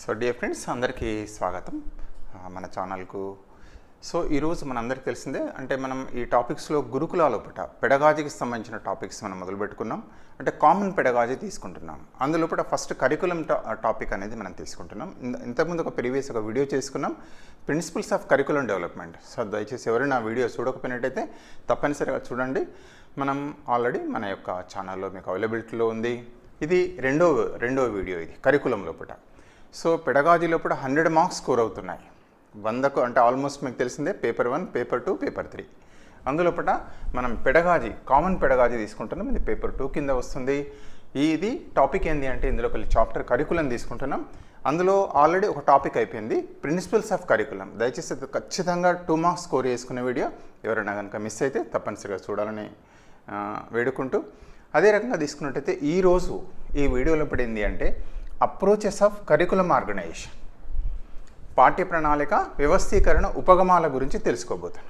So dear friends అందరికీ స్వాగతం. మన ఛానల్కు. సో ఈరోజు మన అందరికీ తెలిసిందే అంటే మనం ఈ టాపిక్స్లో గురుకులాల లోపల పెడగాజీకి సంబంధించిన టాపిక్స్ మనం మొదలు పెట్టుకున్నాం. అంటే కామన్ పెడగాజీ తీసుకుంటున్నాం. అందులోపల ఫస్ట్ కరికులం టాపిక్ అనేది మనం తీసుకుంటున్నాం. ఇంతకుముందు ఒక ప్రీవియస్ ఒక వీడియో చేసుకున్నాం. Principles of curriculum development so దయచేసి ఎవరైనా వీడియో చూడకపోయినట్టయితే తప్పనిసరిగా చూడండి. మనం ఆల్రెడీ మన యొక్క ఛానల్లో మీకు అవైలబిలిటీలో ఉంది. ఇది రెండో రెండో వీడియో ఇది కరికులం లోపల so pedagogy hundred marks score అవుతున్నాయి. వందకు అంటే ఆల్మోస్ట్ మీకు తెలిసిందే paper one paper two paper three. అందులోపట మనం పెడగాజీ కామన్ పెడగాజీ తీసుకుంటున్నాం ఇది పేపర్ టూ కింద వస్తుంది. ఇది టాపిక్ ఏంటి అంటే ఇందులో ఒక చాప్టర్ కరికులం తీసుకుంటున్నాం. అందులో ఆల్రెడీ ఒక టాపిక్ అయిపోయింది ప్రిన్సిపల్స్ ఆఫ్ కరికులం. దయచేసి ఖచ్చితంగా టూ మార్క్స్ స్కోర్ చేసుకునే వీడియో ఎవరైనా కనుక మిస్ అయితే తప్పనిసరిగా చూడాలని వేడుకుంటూ. అదే రకంగా తీసుకున్నట్టయితే ఈరోజు ఈ వీడియోలో పడింది అంటే అప్రోచెస్ ఆఫ్ కరికులం ఆర్గనైజేషన్ పాఠ్య ప్రణాళిక వ్యవస్థీకరణ ఉపగమాల గురించి తెలుసుకోబోతున్నాను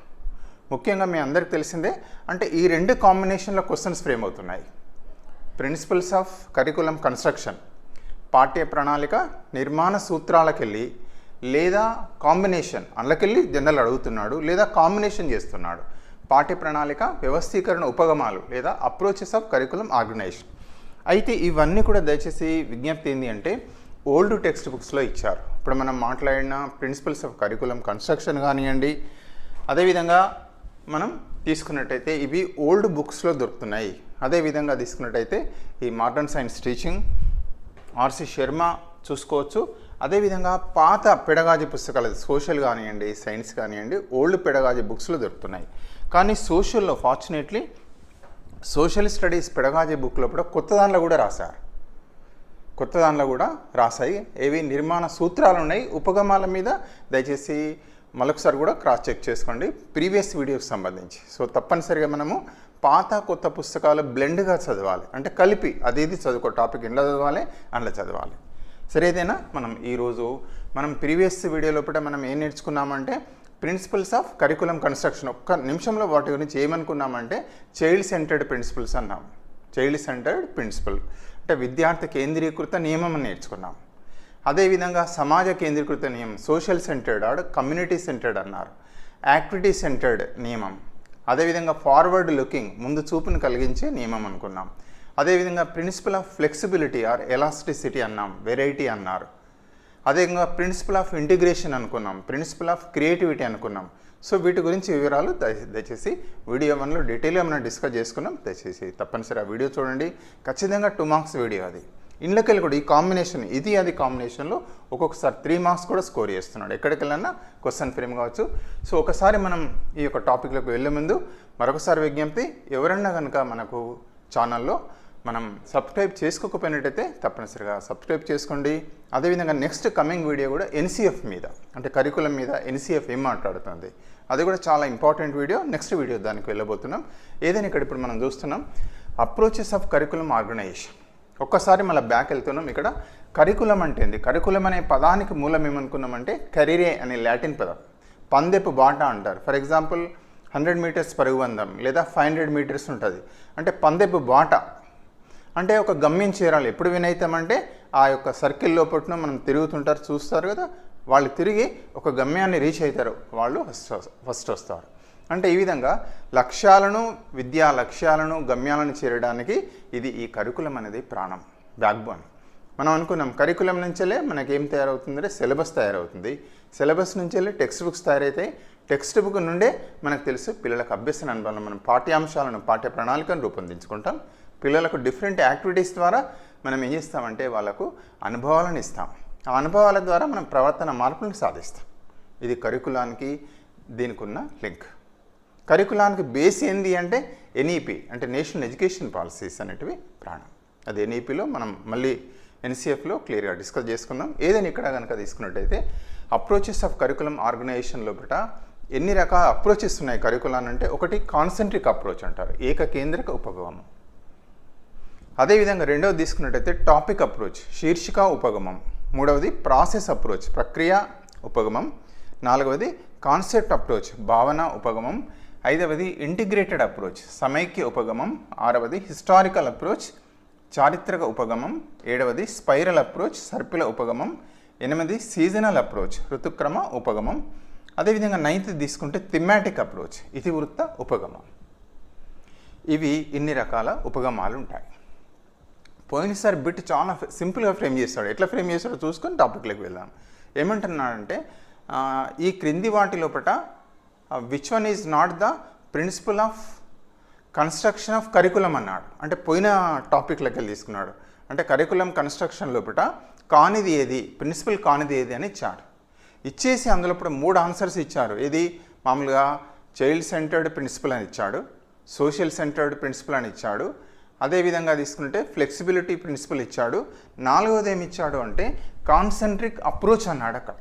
ముఖ్యంగా మీ అందరికి తెలిసిందే అంటే ఈ రెండు కాంబినేషన్లో క్వశ్చన్స్ ఫ్రేమ్ అవుతున్నాయి. ప్రిన్సిపల్స్ ఆఫ్ కరికులం కన్స్ట్రక్షన్ పాఠ్య ప్రణాళిక నిర్మాణ సూత్రాలకెళ్ళి లేదా కాంబినేషన్ అందులోకెళ్ళి జనరల్ అడుగుతున్నాడు లేదా కాంబినేషన్ చేస్తున్నాడు. పాఠ్య ప్రణాళిక వ్యవస్థీకరణ ఉపగమాలు లేదా అప్రోచెస్ ఆఫ్ కరికులం ఆర్గనైజేషన్ అయితే ఇవన్నీ కూడా దయచేసి విజ్ఞప్తి ఏంటి అంటే ఓల్డ్ టెక్స్ట్ బుక్స్లో ఇచ్చారు. ఇప్పుడు మనం మాట్లాడిన ప్రిన్సిపల్స్ ఆఫ్ కరికులం కన్స్ట్రక్షన్ కానివ్వండి అదేవిధంగా మనం తీసుకున్నట్టయితే ఇవి ఓల్డ్ బుక్స్లో దొరుకుతున్నాయి. అదేవిధంగా తీసుకున్నట్టయితే ఈ Morton science teaching R C Sharma చూసుకోవచ్చు. అదేవిధంగా పాత పెడగాజీ పుస్తకాలు సోషల్ కానివ్వండి సైన్స్ కానివ్వండి ఓల్డ్ పెడగాజీ బుక్స్లో దొరుకుతున్నాయి. కానీ సోషల్లో ఫార్చునేట్లీ సోషల్ స్టడీస్ పెడగాజీ బుక్లో కూడా కొత్త దానిలో కూడా రాశారు. కొత్త దానిలో కూడా రాశాయి. ఏవి నిర్మాణ సూత్రాలు ఉన్నాయి. ఉపగమాల మీద దయచేసి మరొకసారి కూడా క్రాస్ చెక్ చేసుకోండి. ప్రీవియస్ వీడియోకి సంబంధించి. సో తప్పనిసరిగా మనము పాత కొత్త పుస్తకాలు బ్లెండ్గా చదవాలి. అంటే కలిపి అది ఇది చదువుకో టాపిక్ ఇంట్లో చదవాలి అందులో చదవాలి. సరే ఏదైనా మనం ఈరోజు మనం ప్రీవియస్ వీడియో లోపల మనం ఏం నేర్చుకున్నామంటే ప్రిన్సిపల్స్ ఆఫ్ కరికులం కన్స్ట్రక్షన్ ఒక్క నిమిషంలో వాటి గురించి ఏమనుకున్నామంటే చైల్డ్ సెంటర్డ్ ప్రిన్సిపల్స్ అన్నాం. చైల్డ్ సెంటర్డ్ ప్రిన్సిపల్ అంటే విద్యార్థి కేంద్రీకృత నియమం అని నేర్చుకున్నాం. అదేవిధంగా సమాజ కేంద్రీకృత నియమం social centred or community centred అన్నారు. యాక్టివిటీ సెంటర్డ్ నియమం. అదేవిధంగా ఫార్వర్డ్ లుకింగ్ ముందు చూపును కలిగించే నియమం అనుకున్నాం. అదేవిధంగా principle of flexibility or elasticity అన్నాం. వెరైటీ అన్నారు. అదేవిధంగా ప్రిన్సిపల్ ఆఫ్ ఇంటిగ్రేషన్ అనుకున్నాం. ప్రిన్సిపల్ ఆఫ్ క్రియేటివిటీ అనుకున్నాం. సో వీటి గురించి వివరాలు దయచేసి వీడియో వన్లో డీటెయిల్గా మనం డిస్కస్ చేసుకున్నాం దయచేసి తప్పనిసరి ఆ వీడియో చూడండి. ఖచ్చితంగా టూ మార్క్స్ వీడియో అది. ఇండ్లకెళ్ళి కూడా ఈ కాంబినేషన్ ఇది అది కాంబినేషన్లో ఒక్కొక్కసారి త్రీ మార్క్స్ కూడా స్కోర్ చేస్తున్నాడు. ఎక్కడికి వెళ్ళినా క్వశ్చన్ ఫ్రేమ్ కావచ్చు. సో ఒకసారి మనం ఈ యొక్క టాపిక్లోకి వెళ్ళే ముందు మరొకసారి విజ్ఞప్తి ఎవరన్నా కనుక మనకు ఛానల్లో మనం సబ్స్క్రైబ్ చేసుకోకపోయినట్టయితే తప్పనిసరిగా సబ్స్క్రైబ్ చేసుకోండి. అదేవిధంగా నెక్స్ట్ కమింగ్ వీడియో కూడా ఎన్సీఎఫ్ మీద అంటే కరికులం మీద ఎన్సీఎఫ్ ఏం మాట్లాడుతుంది అది కూడా చాలా ఇంపార్టెంట్ వీడియో. నెక్స్ట్ వీడియో దానికి వెళ్ళబోతున్నాం. ఏదైనా ఇక్కడ ఇప్పుడు మనం చూస్తున్నాం అప్రోచెస్ ఆఫ్ కరికులం ఆర్గనైజేషన్ ఒక్కసారి మళ్ళీ బ్యాక్ వెళ్తున్నాం ఇక్కడ. కరికులం అంటే ఏంది? కరికులం అనే పదానికి మూలం ఏమనుకున్నామంటే కరీరే అనే లాటిన్ పదం. పందెపు బాట అంటారు. ఫర్ ఎగ్జాంపుల్ హండ్రెడ్ మీటర్స్ పరుగు లేదా ఫైవ్ హండ్రెడ్ మీటర్స్ ఉంటుంది. అంటే పందెపు బాట అంటే ఒక గమ్యం చేరాలి. ఎప్పుడు వినైతామంటే ఆ యొక్క సర్కిల్ లోపట్న మనం తిరుగుతుంటారు చూస్తారు కదా వాళ్ళు తిరిగి ఒక గమ్యాన్ని రీచ్ అవుతారు వాళ్ళు ఫస్ట్ ఫస్ట్ వస్తారు. అంటే ఈ విధంగా లక్ష్యాలను విద్యా లక్ష్యాలను గమ్యాలను చేరడానికి ఇది ఈ కరికులం అనేది ప్రాణం బ్యాక్బోన్ మనం అనుకున్నాం కరికులం నుంచెలే మనకి ఏం తయారవుతుందంటే సిలబస్ తయారవుతుంది. సిలబస్ నుంచెల్లి టెక్స్ట్ బుక్స్ తయారైతాయి. టెక్స్ట్ బుక్ నుండే మనకు తెలుసు పిల్లలకు అభ్యసన అనుభవం మనం పాఠ్యాంశాలను పాఠ్య ప్రణాళికను రూపొందించుకుంటాం. పిల్లలకు డిఫరెంట్ యాక్టివిటీస్ ద్వారా మనం ఏం చేస్తామంటే వాళ్ళకు అనుభవాలను ఇస్తాం. ఆ అనుభవాల ద్వారా మనం ప్రవర్తన మార్పులను సాధిస్తాం. ఇది కరికులానికి దీనికి ఉన్న లింక్ కరికులానికి బేస్ ఏంది అంటే ఎన్ఈపి అంటే నేషనల్ ఎడ్యుకేషన్ పాలసీస్ అనేటివి ప్రాణం. అది ఎన్ఈపిలో మనం మళ్ళీ ఎన్సీఎఫ్లో క్లియర్గా డిస్కస్ చేసుకుందాం ఏదైనా ఇక్కడ కనుక తీసుకున్నట్టయితే అప్రోచెస్ ఆఫ్ కరికులం ఆర్గనైజేషన్ లోపల ఎన్ని రకాల అప్రోచెస్ ఉన్నాయి కరికులాన్ అంటే? ఒకటి కాన్సెంట్రిక్ అప్రోచ్ అంటారు. ఏకకేంద్రక ఉపగమం అదేవిధంగా రెండవది తీసుకున్నట్టయితే టాపిక్ అప్రోచ్ శీర్షిక ఉపగమం. మూడవది ప్రాసెస్ అప్రోచ్ ప్రక్రియ ఉపగమం. నాలుగవది కాన్సెప్ట్ అప్రోచ్ భావన ఉపగమం. ఐదవది ఇంటిగ్రేటెడ్ అప్రోచ్ సమైక్య ఉపగమం. ఆరవది హిస్టారికల్ అప్రోచ్ చారిత్రక ఉపగమం. ఏడవది స్పైరల్ అప్రోచ్ సర్పిల ఉపగమం. ఎనిమిది సీజనల్ అప్రోచ్ ఋతుక్రమ ఉపగమం. అదేవిధంగా నైన్త్ తీసుకుంటే థిమాటిక్ అప్రోచ్ ఇతివృత్త ఉపగమం. ఇవి ఇన్ని రకాల ఉపగమాలు ఉంటాయి. పోయినసారి బిట్ చాలా సింపుల్గా ఫ్రేమ్ చేస్తాడు ఎట్లా ఫ్రేమ్ చేస్తాడో చూసుకొని టాపిక్లోకి వెళ్దాం ఏమంటున్నాడంటే ఈ క్రింది వాటి లోపల which one is not the principle of construction of curriculum అన్నాడు. అంటే పోయిన టాపిక్లోకి వెళ్ళి తీసుకున్నాడు. అంటే కరికులం కన్స్ట్రక్షన్ లోపల కానిది ఏది ప్రిన్సిపల్ కానిది ఏది అని ఇచ్చాడు. ఇచ్చేసి అందులో ఇప్పుడు మూడు ఆన్సర్స్ ఇచ్చారు. ఇది మామూలుగా చైల్డ్ సెంటర్డ్ ప్రిన్సిపల్ అని ఇచ్చాడు. సోషల్ సెంటర్డ్ ప్రిన్సిపల్ అని ఇచ్చాడు. అదేవిధంగా తీసుకుంటే ఫ్లెక్సిబిలిటీ ప్రిన్సిపల్ ఇచ్చాడు. నాలుగోది ఏమి ఇచ్చాడు అంటే కాన్సెంట్రిక్ అప్రోచ్ అన్నాడు అక్కడ.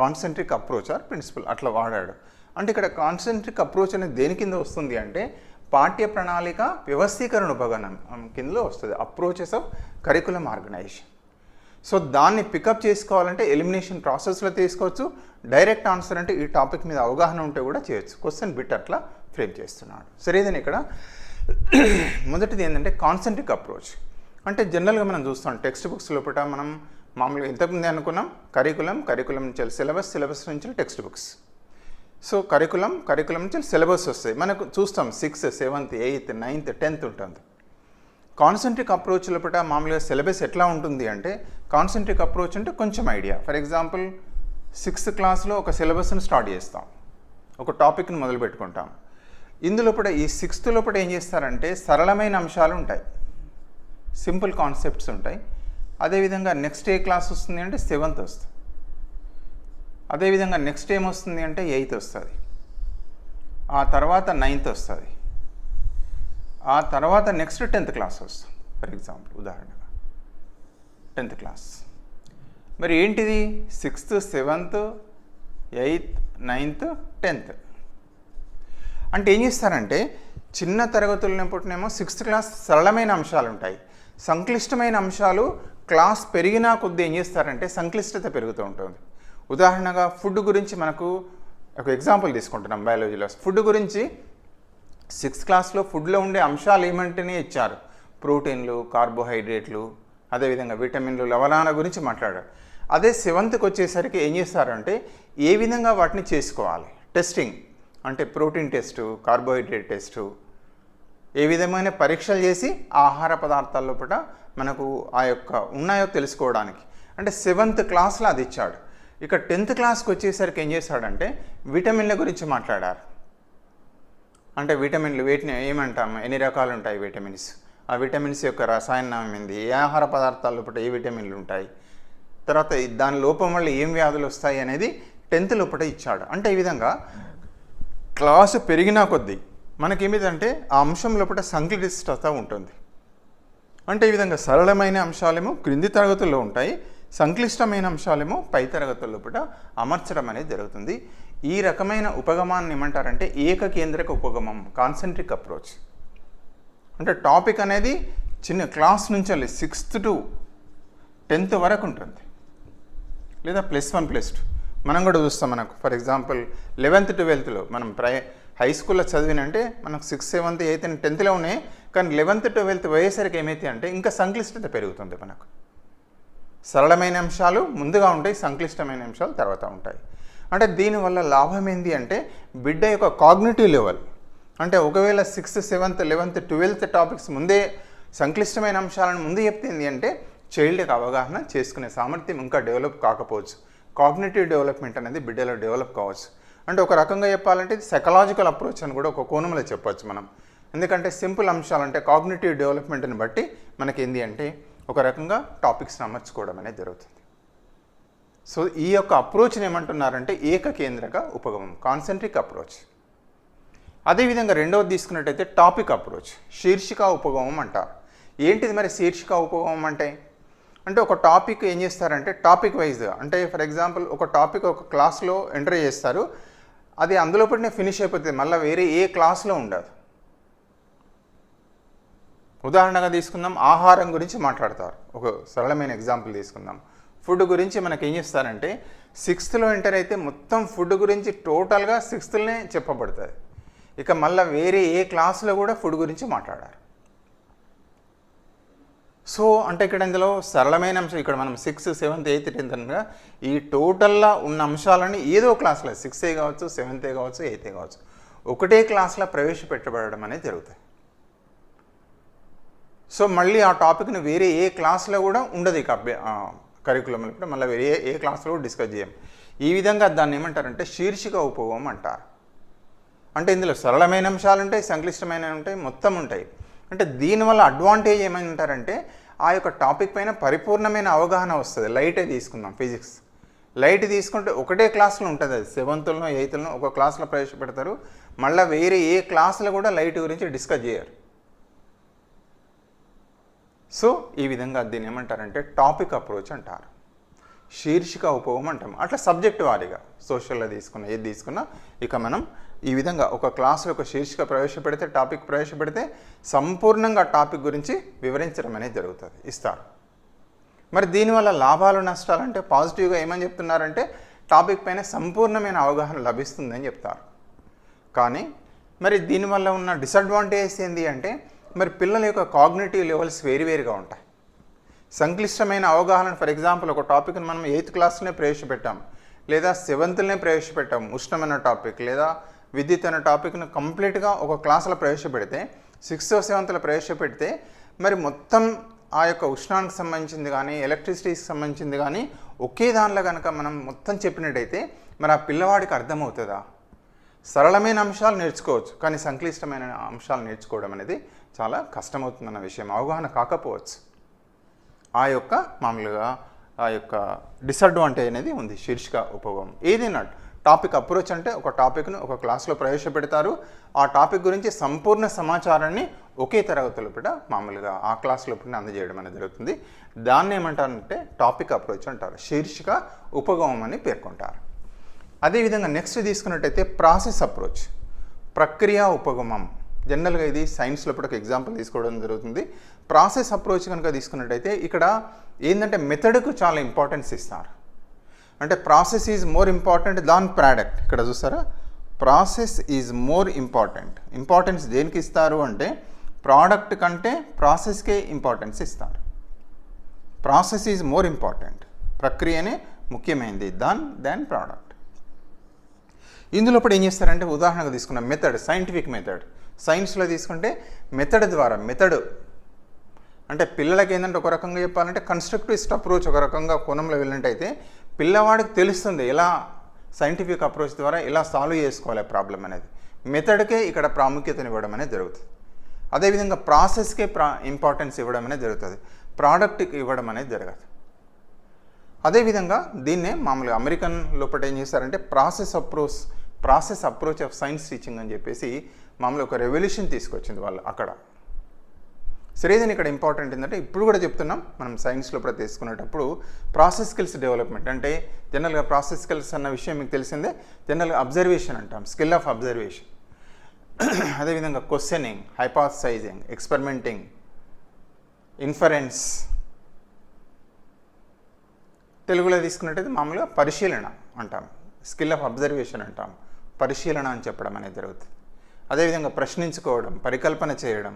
కాన్సెంట్రిక్ అప్రోచ్ ఆర్ ప్రిన్సిపల్ అట్లా వాడాడు. అంటే ఇక్కడ కాన్సెంట్రిక్ అప్రోచ్ అనేది దేని కింద వస్తుంది అంటే పాఠ్య ప్రణాళిక వ్యవస్థీకరణ ఉపగణం కిందలో వస్తుంది. Approaches of curriculum organisation so దాన్ని పికప్ చేసుకోవాలంటే ఎలిమినేషన్ ప్రాసెస్లో తీసుకోవచ్చు. డైరెక్ట్ ఆన్సర్ అంటే ఈ టాపిక్ మీద అవగాహన ఉంటే కూడా చేయొచ్చు. క్వశ్చన్ బిట్ అట్లా ఫ్రేమ్ చేస్తున్నాడు. సరేదని ఇక్కడ? మొదటిది ఏంటంటే కాన్సెంట్రిక్ అప్రోచ్ అంటే జనరల్గా మనం చూస్తాం టెక్స్ట్ బుక్స్ లోపల మనం మామూలుగా ఇంతకుముందే అనుకున్నాం కరికులం కరికులం నుంచి సిలబస్ సిలబస్ నుంచి text books so curriculum curriculum నుంచి సిలబస్ వస్తాయి. మనకు చూస్తాం sixth seventh eighth ninth tenth ఉంటుంది. కాన్సెంట్రిక్ అప్రోచ్ లోపల మామూలుగా సిలబస్ ఎట్లా ఉంటుంది అంటే కాన్సెంట్రిక్ అప్రోచ్ అంటే కొంచెం ఐడియా ఫర్ ఎగ్జాంపుల్ సిక్స్త్ క్లాస్లో ఒక సిలబస్ని స్టార్ట్ చేస్తాం. ఒక టాపిక్ని మొదలు పెట్టుకుంటాం ఇందులో కూడా ఈ సిక్స్త్ లోపల ఏం చేస్తారంటే సరళమైన అంశాలు ఉంటాయి. సింపుల్ కాన్సెప్ట్స్ ఉంటాయి. అదేవిధంగా నెక్స్ట్ ఏ క్లాస్ వస్తుంది అంటే సెవెంత్ వస్తుంది. అదేవిధంగా నెక్స్ట్ ఏం వస్తుంది అంటే ఎయిత్ వస్తుంది. ఆ తర్వాత నైన్త్ వస్తుంది. ఆ తర్వాత నెక్స్ట్ టెన్త్ క్లాస్ వస్తుంది. ఫర్ ఎగ్జాంపుల్ ఉదాహరణగా టెన్త్ క్లాస్ మరి ఏంటిది? Sixth seventh eighth ninth tenth అంటే ఏం చేస్తారంటే చిన్న తరగతులనేపటినేమో సిక్స్త్ క్లాస్ సరళమైన అంశాలు ఉంటాయి. సంక్లిష్టమైన అంశాలు క్లాస్ పెరిగినా కొద్దీ ఏం చేస్తారంటే సంక్లిష్టత పెరుగుతూ ఉంటుంది. ఉదాహరణగా ఫుడ్ గురించి మనకు ఒక ఎగ్జాంపుల్ తీసుకుంటున్నాం బయాలజీలో ఫుడ్ గురించి సిక్స్త్ క్లాస్లో ఫుడ్లో ఉండే అంశాలు ఏమంటేనే ఇచ్చారు? ప్రోటీన్లు కార్బోహైడ్రేట్లు అదేవిధంగా విటమిన్లు లవణాల గురించి మాట్లాడారు. అదే సెవెంత్కి వచ్చేసరికి ఏం చేస్తారంటే ఏ విధంగా వాటిని చేసుకోవాలి? టెస్టింగ్ అంటే ప్రోటీన్ టెస్టు కార్బోహైడ్రేట్ టెస్టు ఏ విధమైన పరీక్షలు చేసి ఆహార పదార్థాల లోపల మనకు ఆ యొక్క ఉన్నాయో తెలుసుకోవడానికి. అంటే సెవెంత్ క్లాస్లో అది ఇచ్చాడు. ఇక టెన్త్ క్లాస్కి వచ్చేసరికి ఏం చేశాడంటే విటమిన్ల గురించి మాట్లాడారు. అంటే విటమిన్లు వీటిని ఏమంటాం? ఎన్ని రకాలు ఉంటాయి విటమిన్స్? ఆ విటమిన్స్ యొక్క రసాయనం ఏంది? ఏ ఆహార పదార్థాల లోపల ఏ విటమిన్లు ఉంటాయి? తర్వాత దాని లోపం వల్ల ఏం వ్యాధులు వస్తాయి అనేది టెన్త్ లోపల ఇచ్చాడు. అంటే ఈ విధంగా క్లాసు పెరిగినా కొద్దీ మనకేమిటంటే ఆ అంశం లోపల సంక్లిష్టత ఉంటుంది. అంటే ఈ విధంగా సరళమైన అంశాలేమో క్రింది తరగతుల్లో ఉంటాయి సంక్లిష్టమైన అంశాలేమో పై తరగతుల లోపల అమర్చడం అనేది జరుగుతుంది. ఈ రకమైన ఉపగమాన్ని ఏమంటారంటే ఏకకేంద్రక ఉపగమం కాన్సెంట్రిక్ అప్రోచ్ అంటే టాపిక్ అనేది చిన్న క్లాస్ నుంచి సిక్స్త్ టు టెన్త్ వరకు ఉంటుంది. లేదా ప్లస్ వన్ ప్లస్ టూ మనం కూడా చూస్తాం మనకు. ఫర్ ఎగ్జాంపుల్ లెవెన్త్ ట్వెల్త్లో మనం ప్రై హై స్కూల్లో చదివినంటే మనకు సిక్స్త్ సెవెంత్ ఎయిత్ అండ్ టెన్త్లో ఉన్నాయి. కానీ లెవెన్త్ ట్వెల్త్ పోయేసరికి ఏమైతే అంటే ఇంకా సంక్లిష్టత పెరుగుతుంది మనకు. సరళమైన అంశాలు ముందుగా ఉంటాయి సంక్లిష్టమైన అంశాలు తర్వాత ఉంటాయి. అంటే దీనివల్ల లాభం ఏంది అంటే బిడ్డ యొక్క కాగ్నిటివ్ లెవెల్ అంటే ఒకవేళ sixth seventh eleventh twelfth topics ముందే సంక్లిష్టమైన అంశాలను ముందు చెప్తే ఏంటి అంటే చైల్డ్కి అవగాహన చేసుకునే సామర్థ్యం ఇంకా డెవలప్ కాకపోవచ్చు. కాగ్నేటివ్ డెవలప్మెంట్ అనేది బిడ్డలో డెవలప్ కావచ్చు. అంటే ఒక రకంగా చెప్పాలంటే ఇది సైకలాజికల్ అప్రోచ్ అని కూడా ఒక కోణంలో చెప్పొచ్చు మనం. ఎందుకంటే సింపుల్ అంశాలు అంటే డెవలప్మెంట్ని బట్టి మనకి ఏంది అంటే ఒక రకంగా టాపిక్స్ని అమర్చుకోవడం అనేది జరుగుతుంది. సో ఈ యొక్క అప్రోచ్ని ఏమంటున్నారంటే ఏకకేంద్రక ఉపగమం కాన్సెంట్రిక్ అప్రోచ్ అదేవిధంగా రెండవది తీసుకున్నట్టయితే టాపిక్ అప్రోచ్ శీర్షిక ఉపగమం అంటారు. ఏంటిది మరి శీర్షిక ఉపగమం అంటే? అంటే ఒక టాపిక్ ఏం చేస్తారంటే టాపిక్ వైజ్గా అంటే ఫర్ ఎగ్జాంపుల్ ఒక టాపిక్ ఒక క్లాస్లో ఎంటర్ చేస్తారు. అది అందులో పడినే ఫినిష్ అయిపోతుంది. మళ్ళీ వేరే ఏ క్లాస్లో ఉండదు. ఉదాహరణగా తీసుకుందాం ఆహారం గురించి మాట్లాడతారు. ఒక సరళమైన ఎగ్జాంపుల్ తీసుకుందాం. ఫుడ్ గురించి మనకి ఏం చేస్తారంటే సిక్స్త్లో ఎంటర్ అయితే మొత్తం ఫుడ్ గురించి టోటల్గా సిక్స్త్లోనే చెప్పబడుతుంది. ఇక మళ్ళీ వేరే ఏ క్లాస్లో కూడా ఫుడ్ గురించి మాట్లాడారు. సో అంటే ఇక్కడ ఇందులో సరళమైన అంశం ఇక్కడ మనం సిక్స్ సెవెంత్ ఎయిత్ టెన్త్ అనగా ఈ టోటల్లా ఉన్న అంశాలని ఏదో క్లాస్లో సిక్స్ ఏ కావచ్చు సెవెంత్ ఏ కావచ్చు ఎయిత్ ఏ కావచ్చు ఒకటే క్లాస్లో ప్రవేశపెట్టబడడం అనేది జరుగుతుంది సో మళ్ళీ ఆ టాపిక్ని వేరే ఏ క్లాస్లో కూడా ఉండదు ఇక అభ్య కరికులంలో కూడా మళ్ళీ వేరే ఏ- ఏ క్లాస్లో కూడా డిస్కస్ చేయం. ఈ విధంగా దాన్ని ఏమంటారంటే శీర్షిక ఉపయోగం అంటారు. అంటే ఇందులో సరళమైన అంశాలు ఉంటాయి సంక్లిష్టమైన ఉంటాయి మొత్తం ఉంటాయి. అంటే దీనివల్ల అడ్వాంటేజ్ ఏమంటారంటే ఆ యొక్క టాపిక్ పైన పరిపూర్ణమైన అవగాహన వస్తుంది. లైటే తీసుకుందాం ఫిజిక్స్ లైట్ తీసుకుంటే ఒకటే క్లాస్లో ఉంటుంది అది. సెవెంత్లో ఎయిత్లో ఒక క్లాస్లో ప్రవేశపెడతారు. మళ్ళీ వేరే ఏ క్లాస్లో కూడా లైట్ గురించి డిస్కస్ చేయరు. సో ఈ విధంగా దీన్ని ఏమంటారంటే టాపిక్ అప్రోచ్ అంటారు. శీర్షిక ఉపయోగం అంటాం. అట్లా సబ్జెక్ట్ వారీగా సోషల్లో తీసుకున్న ఏది తీసుకున్నా ఇక మనం ఈ విధంగా ఒక క్లాసులో ఒక శీర్షిక ప్రవేశపెడితే టాపిక్ ప్రవేశపెడితే సంపూర్ణంగా టాపిక్ గురించి వివరించడం అనేది జరుగుతుంది. ఇస్తారు. మరి దీనివల్ల లాభాలు నష్టాలు అంటే పాజిటివ్గా ఏమని చెప్తున్నారంటే టాపిక్ పైన సంపూర్ణమైన అవగాహన లభిస్తుందని చెప్తారు. కానీ మరి దీనివల్ల ఉన్న డిసడ్వాంటేజెస్ ఏంటి అంటే మరి పిల్లల యొక్క కాగ్నేటివ్ లెవెల్స్ వేరువేరుగా ఉంటాయి. సంక్లిష్టమైన అవగాహన ఫర్ ఎగ్జాంపుల్ ఒక టాపిక్ని మనం ఎయిత్ క్లాస్లోనే ప్రవేశపెట్టాం లేదా సెవెంత్లోనే ప్రవేశపెట్టాం ఉష్ణమైన టాపిక్ లేదా విద్యుత్ అనే టాపిక్ను కంప్లీట్గా ఒక క్లాసులో ప్రవేశపెడితే సిక్స్త్ సెవెంత్లో ప్రవేశపెడితే మరి మొత్తం ఆ యొక్క ఉష్ణానికి సంబంధించింది కానీ ఎలక్ట్రిసిటీకి సంబంధించింది కానీ ఒకే దానిలో కనుక మనం మొత్తం చెప్పినట్టయితే మరి ఆ పిల్లవాడికి అర్థమవుతుందా? సరళమైన అంశాలు నేర్చుకోవచ్చు కానీ సంక్లిష్టమైన అంశాలు నేర్చుకోవడం అనేది చాలా కష్టమవుతుందన్న విషయం అవగాహన కాకపోవచ్చు. ఆ యొక్క మామూలుగా ఆ యొక్క డిసడ్వాంటేజ్ అనేది ఉంది శీర్షిక ఉపయోగం ఏదైనా టాపిక్ అప్రోచ్ అంటే ఒక టాపిక్ను ఒక క్లాస్లో ప్రవేశపెడతారు. ఆ టాపిక్ గురించి సంపూర్ణ సమాచారాన్ని ఒకే తరగతి లోపల మామూలుగా ఆ క్లాస్ లోపల అందజేయడం అనేది జరుగుతుంది. దాన్ని ఏమంటారంటే టాపిక్ అప్రోచ్ అంటారు. శీర్షిక ఉపగమం అని పేర్కొంటారు. అదేవిధంగా నెక్స్ట్ తీసుకున్నట్టయితే ప్రాసెస్ అప్రోచ్. ప్రక్రియ ఉపగమం. జనరల్గా ఇది సైన్స్లో ఇప్పుడు ఒక ఎగ్జాంపుల్ తీసుకోవడం జరుగుతుంది. ప్రాసెస్ అప్రోచ్ కనుక తీసుకున్నట్టయితే ఇక్కడ ఏంటంటే మెథడ్కు చాలా ఇంపార్టెన్స్ ఇస్తారు. అంటే process is more important than product. ఇక్కడ చూస్తారా process is more important. Importance దేనికి ఇస్తారు అంటే ప్రోడక్ట్ కంటే ప్రాసెస్కే ఇంపార్టెన్స్ ఇస్తారు. Process is more important. ప్రక్రియనే ముఖ్యమైనది దాన్ దాన్ ప్రోడక్ట్. ఇందులో ఇప్పుడు ఏం చేస్తారంటే ఉదాహరణకు తీసుకున్న మెథడ్ సైంటిఫిక్ మెథడ్. సైన్స్లో తీసుకుంటే మెథడ్ ద్వారా మెథడ్. అంటే పిల్లలకి ఏంటంటే ఒక రకంగా చెప్పాలంటే కన్స్ట్రక్టివిస్ట్ అప్రోచ్ ఒక రకంగా కోణంలో వెళ్ళినట్టయితే పిల్లవాడికి తెలుస్తుంది ఎలా సైంటిఫిక్ అప్రోచ్ ద్వారా ఎలా సాల్వ్ చేసుకోవాలి ప్రాబ్లం అనేది. మెథడ్కే ఇక్కడ ప్రాముఖ్యతను ఇవ్వడం అనేది జరుగుతుంది. అదేవిధంగా ప్రాసెస్కే ప్రా ఇంపార్టెన్స్ ఇవ్వడం అనేది జరుగుతుంది. ప్రోడక్ట్కి ఇవ్వడం అనేది జరగదు. అదేవిధంగా దీన్నే మామూలుగా అమెరికన్ లోపల ఏం చేస్తారంటే process approach process approach of science teaching అని చెప్పేసి మామూలుగా ఒక రెవల్యూషన్ తీసుకొచ్చింది వాళ్ళు అక్కడ. సరేదని ఇక్కడ ఇంపార్టెంట్ ఏంటంటే ఇప్పుడు కూడా చెప్తున్నాం మనం సైన్స్లో కూడా తీసుకునేటప్పుడు ప్రాసెస్ స్కిల్స్ డెవలప్మెంట్ అంటే జనరల్గా ప్రాసెస్ స్కిల్స్ అన్న విషయం మీకు తెలిసిందే జనరల్గా అబ్జర్వేషన్ అంటాం స్కిల్ ఆఫ్ అబ్జర్వేషన్ అదేవిధంగా క్వశ్చనింగ్ హైపాసైజింగ్ ఎక్స్పెరిమెంటింగ్ ఇన్ఫరెన్స్ తెలుగులో తీసుకున్నట్టయితే మామూలుగా పరిశీలన అంటాం స్కిల్ ఆఫ్ అబ్జర్వేషన్ అంటాం పరిశీలన అని చెప్పడం అనేది జరుగుతుంది. అదేవిధంగా ప్రశ్నించుకోవడం పరికల్పన చేయడం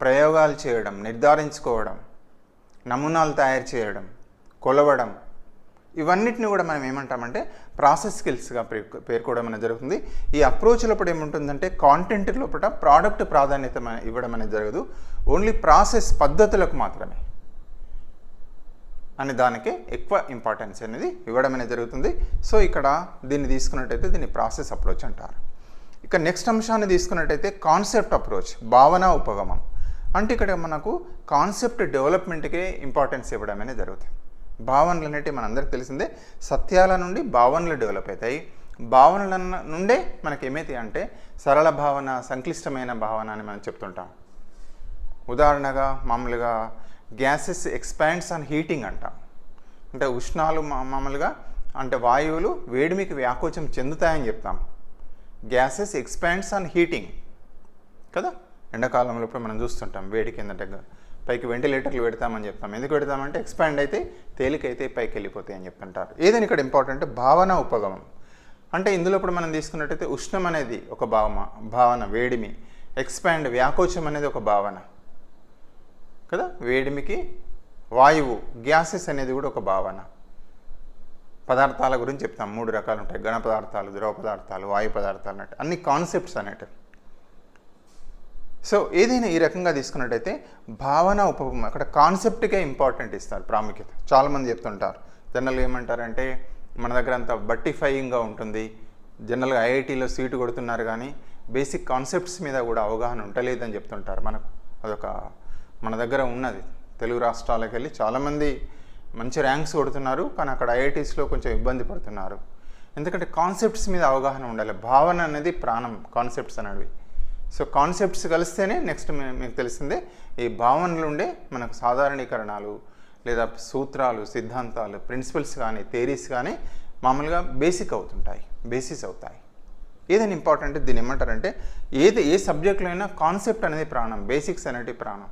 ప్రయోగాలు చేయడం నిర్ధారించుకోవడం నమూనాలు తయారు చేయడం కొలవడం ఇవన్నిటిని కూడా మనం ఏమంటామంటే ప్రాసెస్ స్కిల్స్గా పేర్కోవడం అనేది జరుగుతుంది. ఈ అప్రోచ్ లోపల ఏముంటుందంటే కాంటెంట్ లోపల ప్రోడక్ట్ ప్రాధాన్యత ఇవ్వడం అనేది జరగదు. ఓన్లీ ప్రాసెస్ పద్ధతులకు మాత్రమే అనే దానికి ఎక్కువ ఇంపార్టెన్స్ అనేది ఇవ్వడం అనేది జరుగుతుంది. సో ఇక్కడ దీన్ని తీసుకున్నట్టయితే దీన్ని ప్రాసెస్ అప్రోచ్ అంటారు. ఇక నెక్స్ట్ అంశాన్ని తీసుకున్నట్టయితే కాన్సెప్ట్ అప్రోచ్ భావన ఉపగమం. అంటే ఇక్కడ మనకు కాన్సెప్ట్ డెవలప్మెంట్కే ఇంపార్టెన్స్ ఇవ్వడం అనేది జరుగుతుంది. భావనలు అనేటివి మనందరికి తెలిసిందే. సత్యాల నుండి భావనలు డెవలప్ అవుతాయి. భావనల నుండే మనకి ఏమైతే అంటే సరళ భావన సంక్లిష్టమైన భావన అని మనం చెప్తుంటాం. ఉదాహరణగా మామూలుగా గ్యాసెస్ ఎక్స్పాండ్స్ ఆన్ హీటింగ్ అంటాం. అంటే ఉష్ణాలు మామూలుగా అంటే వాయువులు వేడిమికి వ్యాకోచం చెందుతాయని చెప్తాం. గ్యాసెస్ ఎక్స్పాండ్స్ ఆన్ హీటింగ్ కదా? ఎండాకాలంలో ఇప్పుడు మనం చూస్తుంటాం వేడికి ఏంటంటే పైకి వెంటిలేటర్లు పెడతామని చెప్తాం. ఎందుకు పెడతామంటే ఎక్స్పాండ్ అయితే తేలికైతే పైకి వెళ్ళిపోతాయి అని చెప్తుంటారు. ఏదైనా ఇక్కడ ఇంపార్టెంట్ భావన ఉపగమం. అంటే ఇందులో ఇప్పుడు మనం తీసుకున్నట్టయితే ఉష్ణం అనేది ఒక భావన భావన వేడిమి. ఎక్స్పాండ్ వ్యాకోచం అనేది ఒక భావన. కదా? వేడిమికి వాయువు గ్యాసెస్ అనేది కూడా ఒక భావన. పదార్థాల గురించి చెప్తాం. మూడు రకాలు ఉంటాయి. ఘన పదార్థాలు ద్రవ పదార్థాలు వాయు పదార్థాలు అన్నట్టు. అన్ని కాన్సెప్ట్స్ అనేటివి. సో ఏదైనా ఈ రకంగా తీసుకున్నట్టయితే భావన ఉపభూమ అక్కడ కాన్సెప్ట్కే ఇంపార్టెంట్ ఇస్తారు ప్రాముఖ్యత. చాలామంది చెప్తుంటారు. జనరల్గా ఏమంటారంటే మన దగ్గర అంత బట్టిఫైయింగ్గా ఉంటుంది. జనరల్గా ఐఐటీలో సీటు కొడుతున్నారు కానీ బేసిక్ కాన్సెప్ట్స్ మీద కూడా అవగాహన ఉండలేదని చెప్తుంటారు మనకు. అదొక మన దగ్గర ఉన్నది. తెలుగు రాష్ట్రాలకు వెళ్ళి చాలామంది మంచి ర్యాంక్స్ కొడుతున్నారు కానీ అక్కడ ఐఐటీస్లో కొంచెం ఇబ్బంది పడుతున్నారు. ఎందుకంటే కాన్సెప్ట్స్ మీద అవగాహన ఉండాలి. భావన అనేది ప్రాణం కాన్సెప్ట్స్ అనేవి. సో కాన్సెప్ట్స్ కలిస్తేనే నెక్స్ట్ మీకు తెలిసిందే ఈ భావనలు ఉండే మనకు సాధారణీకరణాలు లేదా సూత్రాలు సిద్ధాంతాలు ప్రిన్సిపల్స్ కానీ థేరీస్ కానీ మామూలుగా బేసిక్ అవుతుంటాయి బేసిస్ అవుతాయి. ఏదైనా ఇంపార్టెంట్ దీన్ని ఏమంటారంటే ఏది ఏ సబ్జెక్ట్లో అయినా కాన్సెప్ట్ అనేది ప్రాణం బేసిక్స్ అనేది ప్రాణం.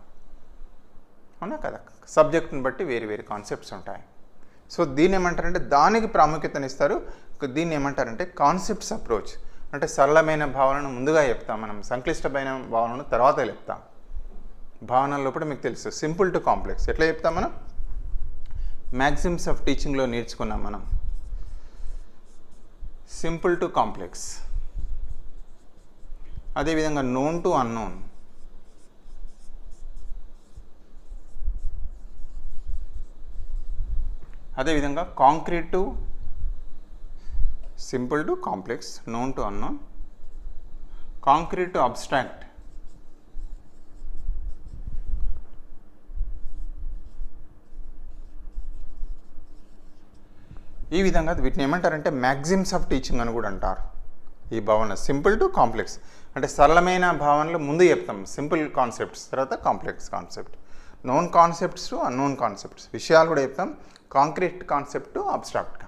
అవునా కదా? సబ్జెక్ట్ని బట్టి వేరు వేరు కాన్సెప్ట్స్ ఉంటాయి. సో దీన్ని ఏమంటారంటే దానికి ప్రాముఖ్యతనిస్తారు. దీన్ని ఏమంటారంటే కాన్సెప్ట్స్ అప్రోచ్. అంటే సరళమైన భావనను ముందుగా చెప్తాం మనం సంక్లిష్టమైన భావనను తర్వాత చెప్తాం. భావనల లోపల మీకు తెలుసు సింపుల్ టు కాంప్లెక్స్. ఎట్లా చెప్తాం మనం? మ్యాక్సిమ్స్ ఆఫ్ టీచింగ్లో నేర్చుకున్నాం మనం. Simple to complex. అదేవిధంగా నోన్ టు అన్నోన్. అదేవిధంగా concrete to simple to complex known to unknown. Concrete to abstract. ఈ విధంగా వీటిని ఏమంటారంటే మ్యాక్సిమ్స్ ఆఫ్ టీచింగ్ అని కూడా అంటారు. ఈ భావన సింపుల్ టు కాంప్లెక్స్. అంటే సరళమైన భావనలు ముందు చెప్తాం. సింపుల్ కాన్సెప్ట్స్ తర్వాత complex concept. Known concepts to unknown concepts. విషయాలు కూడా చెప్తాం. Concrete concept to abstract.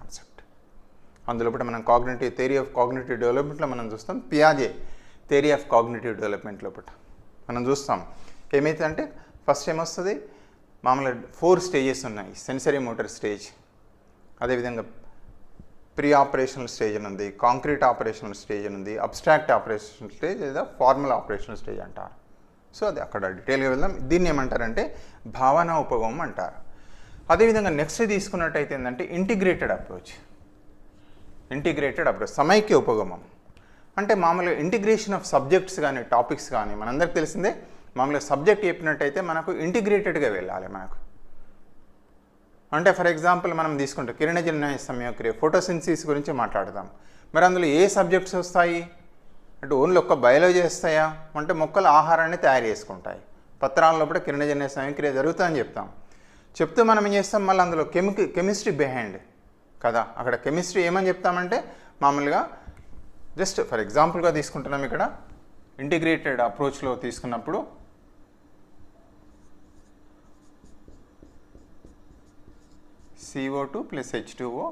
అందులో మనం కాగ్నేటివ్ థియరీ ఆఫ్ కాగ్నేటివ్ డెవలప్మెంట్లో మనం చూస్తాం. పియాజే థియరీ ఆఫ్ కాగ్నేటివ్ డెవలప్మెంట్ లోపల మనం చూస్తాం. ఏమైతే అంటే ఫస్ట్ ఏమొస్తుంది? మామూలుగా ఫోర్ స్టేజెస్ ఉన్నాయి. సెన్సరీ మోటార్ స్టేజ్ అదేవిధంగా ప్రీ ఆపరేషనల్ స్టేజ్ అని ఉంది కాంక్రీట్ ఆపరేషనల్ స్టేజ్ అని ఉంది అబ్స్ట్రాక్ట్ ఆపరేషనల్ స్టేజ్ లేదా ఫార్మల్ ఆపరేషనల్ స్టేజ్ అంటారు. సో అది అక్కడ డీటెయిల్గా వెళ్దాం. దీన్ని ఏమంటారంటే భావన ఉపగమం అంటారు. అదేవిధంగా నెక్స్ట్ తీసుకున్నట్టయితే ఏంటంటే ఇంటిగ్రేటెడ్ అప్రోచ్ ఇంటిగ్రేటెడ్ అప్రోచ్ సమైక్య ఉపగమం. అంటే మామూలుగా ఇంటిగ్రేషన్ ఆఫ్ సబ్జెక్ట్స్ కానీ టాపిక్స్ కానీ మనందరికి తెలిసిందే మామూలుగా సబ్జెక్ట్ చెప్పినట్టయితే మనకు ఇంటిగ్రేటెడ్గా వెళ్ళాలి మనకు. అంటే ఫర్ ఎగ్జాంపుల్ మనం తీసుకుంటే కిరణజన్య సమయక్రియ ఫోటోసిన్సిస్ గురించి మాట్లాడదాం. మరి అందులో ఏ సబ్జెక్ట్స్ వస్తాయి? అంటే ఓన్లీ ఒక్క బయాలజీ వస్తాయా? అంటే మొక్కలు ఆహారాన్ని తయారు చేసుకుంటాయి. పత్రాల లోపల కిరణజన్య సమయక్రియ జరుగుతుందని చెప్తాం. చెప్తూ మనం ఏం చేస్తాం? మళ్ళీ అందులో కెమిక్ కెమిస్ట్రీ బిహైండ్ కదా? అక్కడ కెమిస్ట్రీ ఏమని చెప్తామంటే మామూలుగా జస్ట్ ఫర్ ఎగ్జాంపుల్గా తీసుకుంటున్నాం ఇక్కడ. ఇంటిగ్రేటెడ్ అప్రోచ్లో తీసుకున్నప్పుడు CO two plus H two O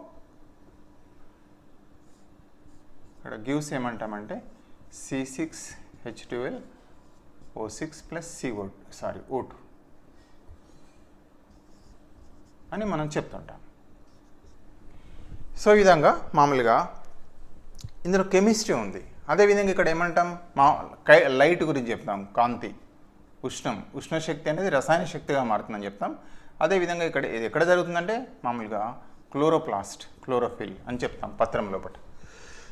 ఇక్కడ గివ్స్ ఏమంటామంటే C six H twelve O six plus CO sorry O two అని మనం చెప్తుంటాం. సో ఈ విధంగా మామూలుగా ఇందులో కెమిస్ట్రీ ఉంది. అదేవిధంగా ఇక్కడ ఏమంటాం? మా కై లైట్ గురించి చెప్తాం. కాంతి ఉష్ణం. ఉష్ణశక్తి అనేది రసాయన శక్తిగా మారుతుందని చెప్తాం. అదేవిధంగా ఇక్కడ ఇది ఎక్కడ జరుగుతుందంటే మామూలుగా క్లోరోప్లాస్ట్ క్లోరోఫిల్ అని చెప్తాం పత్రం లోపల